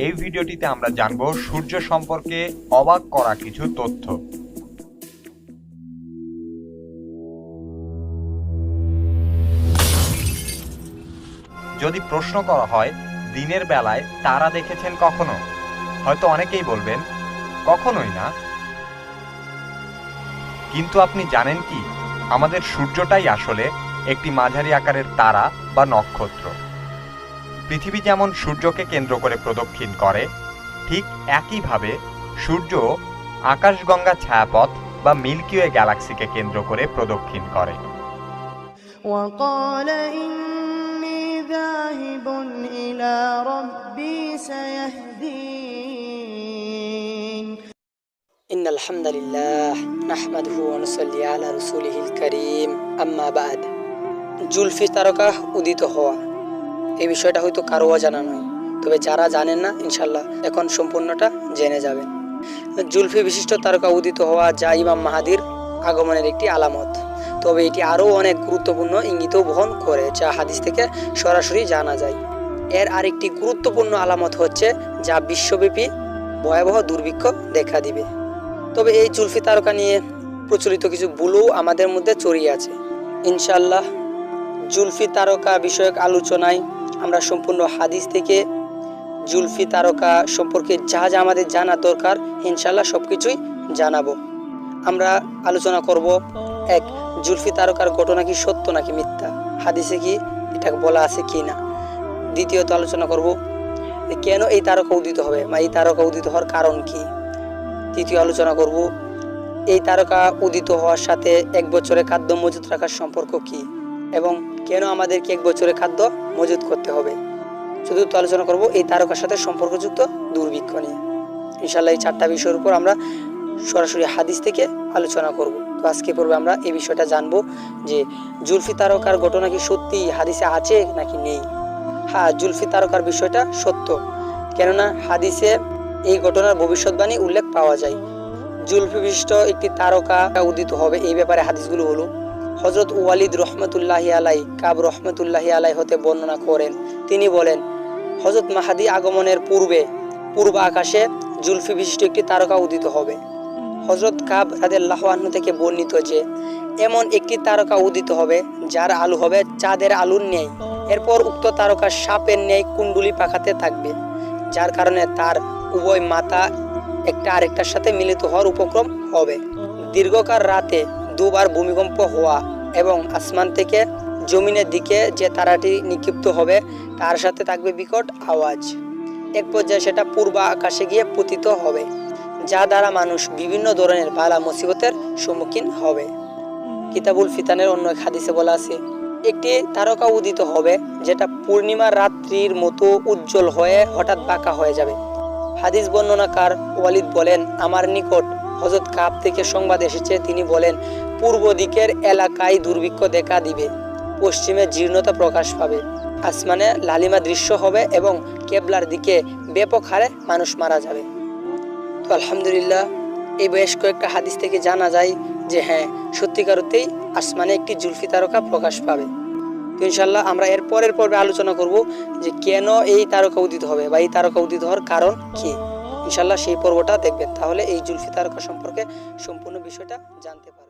এই ভিডিওটিতে আমরা জানব সূর্য সম্পর্কে অবাক করা কিছু তথ্য। যদি প্রশ্ন করা হয়, দিনের বেলায় তারা দেখেছেন কখনো? হয়তো অনেকেই বলবেন, কখনোই না। কিন্তু আপনি জানেন কি? আমাদের সূর্যটাই আসলে একটি মাঝারি আকারের তারা বা নক্ষত্র। পৃথিবী যেমন সূর্যকে কেন্দ্র করে প্রদক্ষিণ করে ঠিক একইভাবে সূর্য আকাশগঙ্গা ছায়াপথ বা মিল্কিওয়ে গ্যালাক্সিকে কেন্দ্র করে প্রদক্ষিণ করে وقال إني ذاهب إلى ربي سيهدين إن الحمد لله نحمده ونصلي على رسوله الكريم أما بعد জুলফি তারকা উদিত হওয়া এই বিষয়টা হয়তো কারও জানা নয়। তবে যারা জানেন না ইনশাল্লাহ এখন সম্পূর্ণটা জেনে যাবেন। জুলফি বিশিষ্ট তারকা উদিত হওয়া যা ইমাম মাহাদির আগমনের একটি আলামত। তবে এটি আরও অনেক গুরুত্বপূর্ণ ইঙ্গিতও বহন করে, যা হাদিস থেকে সরাসরি জানা যায়। এর আরেকটি গুরুত্বপূর্ণ আলামত হচ্ছে, যা বিশ্বব্যাপী ভয়াবহ দুর্ভিক্ষ দেখা দিবে। তবে এই জুলফি তারকা নিয়ে প্রচলিত কিছু ভুলও আমাদের মধ্যে চড়িয়ে আছে। ইনশাল্লাহ জুলফি তারকা বিষয়ক আলোচনায় আমরা সম্পূর্ণ হাদিস থেকে জুলফি তারকা সম্পর্কে যা যা আমাদের জানা দরকার ইনশাল্লাহ সব কিছুই জানাব। আমরা আলোচনা করব, এক, জুলফি তারকার ঘটনা কি সত্য নাকি মিথ্যা? হাদিসে কি এটা বলা আছে কি না দ্বিতীয়ত আলোচনা করব, কেন এই তারকা উদিত হবে বা এই তারকা উদিত হওয়ার কারণ কি? তৃতীয় আলোচনা করব, এই তারকা উদিত হওয়ার সাথে এক বছরে খাদ্য মজুত রাখার সম্পর্ক কি? এবং কেন আমাদেরকে এক বছরে খাদ্য মজুত করতে হবে? চতুর্থ আলোচনা করব এই তারকার সাথে সম্পর্কযুক্ত দুর্ভিক্ষ নিয়ে। ইনশাল্লাহ এই চারটা বিষয়ের উপর আমরা সরাসরি হাদিস থেকে আলোচনা করব। তো আজকে পর্বে আমরা এই বিষয়টা জানব যে জুলফি তারকার ঘটনা কি সত্যি হাদিসে আছে নাকি নেই? হ্যাঁ জুলফি তারকার বিষয়টা সত্য। কেননা হাদিসে এই ঘটনার ভবিষ্যৎবাণী উল্লেখ পাওয়া যায়। জুলফি বিশিষ্ট একটি তারকা উদিত হবে, এই ব্যাপারে হাদিসগুলো হলো হজরত ওয়ালিদ রহমতুল্লাহি আলাই, কাব রহমতুল্লাহি আলাই হতে বর্ণনা করেন। তিনি বলেন হজরত মাহাদি আগমনের পূর্বে, পূর্ব আকাশে জুলফি বিশিষ্ট একটি তারকা উদিত হবে। হজরত কাব রাদেল্লাহ আহ্ন থেকে বর্ণিত যে, এমন একটি তারকা উদিত হবে, যার আলু হবে চাঁদের আলুর ন্যায়। এরপর উক্ত তারকা সাপের ন্যায় কুণ্ডুলি পাখাতে থাকবে, যার কারণে তার উভয় মাথা একটা আরেকটার সাথে মিলিত হওয়ার উপক্রম হবে। দীর্ঘকার রাতে দুবার ভূমিকম্প হওয়া এবং আসমান থেকে জমিনের দিকে যে তারাটি নিক্ষিপ্ত হবে, তার সাথে থাকবে বিকট আওয়াজ। এক পর্যায়ে সেটা পূর্ব আকাশে গিয়ে পতিত হবে যা দ্বারা মানুষ বিভিন্ন ধরনের বালা মুসিবতের সম্মুখীন হবে। কিতাবুল ফিতানের অন্য এক হাদিসে বলা আছে, একটি তারকা উদিত হবে, যেটা পূর্ণিমা রাত্রির মতো উজ্জ্বল হয়ে হঠাৎ বাঁকা হয়ে যাবে। হাদিস বর্ণনাকার ওয়ালিদ বলেন, আমার নিকট হজরত কাপ থেকে সংবাদ এসেছে, তিনি বলেন, পূর্ব দিকের এলাকায় দুর্ভিক্ষ দেখা দিবে, পশ্চিমে জীর্ণতা প্রকাশ পাবে, আসমানে লালিমা দৃশ্য হবে এবং কেবলার দিকে ব্যাপক হারে মানুষ মারা যাবে। তো আলহামদুলিল্লাহ, এই বেশ কয়েকটা হাদিস থেকে জানা যায় যে হ্যাঁ সত্যিকারতেই আসমানে একটি জুলফি তারকা প্রকাশ পাবে। তো ইনশাল্লাহ আমরা এর পরের পর্বে আলোচনা করব যে, কেন এই তারকা উদিত হবে বা এই তারকা উদিত হওয়ার কারণ কি? ইনশাল্লাহ সেই পর্বটা দেখবেন। তাহলে এই জুলফি তারকা সম্পর্কে সম্পূর্ণ বিষয়টা জানতে পারবেন।